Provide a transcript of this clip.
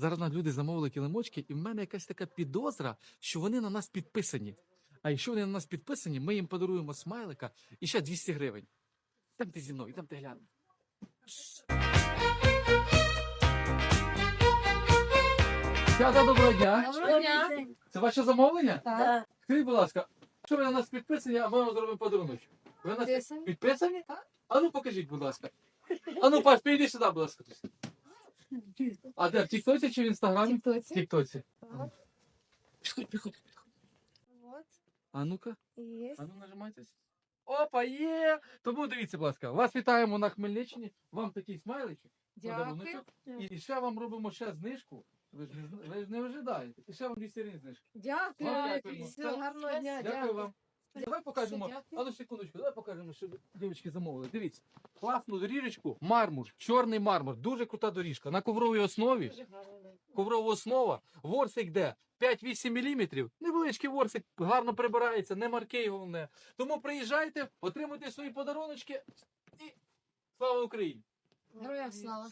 Зараз нам люди замовили килимочки, і в мене якась така підозра, що вони на нас підписані. А якщо вони на нас підписані, ми їм подаруємо смайлика і ще 200 гривень. Там ти зі мною, там ти глянь. Дякую, доброго дня. Доброго дня. Це ваше замовлення? Так. Скажіть, будь ласка, що ви на нас підписані, а ми вам зробимо подарунок? Ви на нас Підписані. підписані? А ну покажіть, будь ласка. А ну, Паш, підійди сюди, будь ласка. А де, в Тіктоці чи в Інстаграмі? В Тіктоці. Тіктоці. Так. Підходь, підходь, підходь. Вот. А ну-ка, Є. а ну нажимайтесь. Опа, є! Тому дивіться, будь ласка, вас вітаємо на Хмельниччині. Вам такий смайличок. Дякую. подаруночок. І ще вам робимо ще знижку. Ви ж не, зна- ви ж не ожидаєте. І ще вам 200 гривень знижки. Дякую. Все, гарного дня. Дякую вам. Давай покажемо. А ну секундочку, давай покажемо, що дівчатки замовили. Дивіться, класну доріжечку, мармур, чорний мармур, дуже крута доріжка. На ковровій основі, коврова основа, ворсик де 5-8 мм, невеличкий ворсик, гарно прибирається, не маркей головне. Тому приїжджайте, отримуйте свої подаруночки і слава Україні! Героям слава.